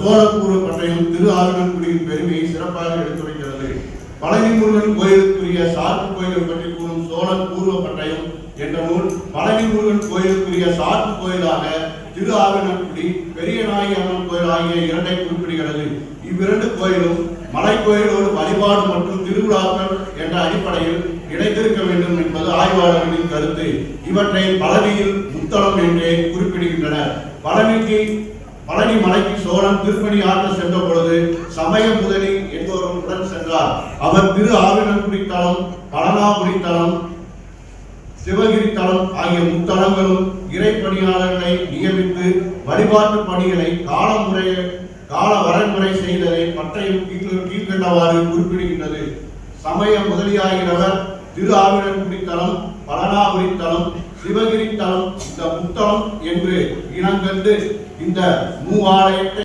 சோழப்பூர்வ பட்டயம் திரு ஆவினன்குடியின் பெருமையை சிறப்பாக எடுத்துரைக்கிறது. பழனி முருகன் கோயிலுக்குரிய சார்பு கோயிலை பற்றி கூறும் சோழன் பூர்வ பட்டயம் என்ற நூல் பழனி முருகன் கோயிலுக்குரிய சார்பு கோயிலாக திரு ஆவினன்குடி பெரிய நாயகி அம்மன் கோயில் ஆகிய இரண்டை குறிப்பிடுகிறது. இவ்விரண்டு கோயிலும் மலை கோயிலோடு வழிபாடு மற்றும் திருவிழாக்கள் என்ற அடிப்படையில் இணைத்திருக்க வேண்டும் என்பது ஆய்வாளர்களின் கருத்து. இவற்றை பழனியில் முத்தளம் என்றே குறிப்பிடுகின்றனர். பழனிக்கு பழனி மலைக்கு சோழன் திருப்பணி ஆற்ற சென்ற பொழுது சமய முதலி என்பவரும் உடன் சென்றார். அவர் திரு ஆவினன்குடி தலம் பழனாபுரி தலம் சிவகிரி தலம் ஆகிய முத்தலங்களும் இறைப்பணியாளர்களை நியமித்து வழிபாட்டு பணிகளை காலமுறை கால வரன்முறை செய்ததை பற்றையும் கீழ்கண்டவாறு குறிப்பிடுகின்றது. சமய முதலியாகிறவர் திரு ஆவினன்குடி தலம் பழனாபுரி தலம் சிவகிரி தலம் இந்த முத்தலம் என்று இனங்கண்டு இந்த மூவாலயத்தை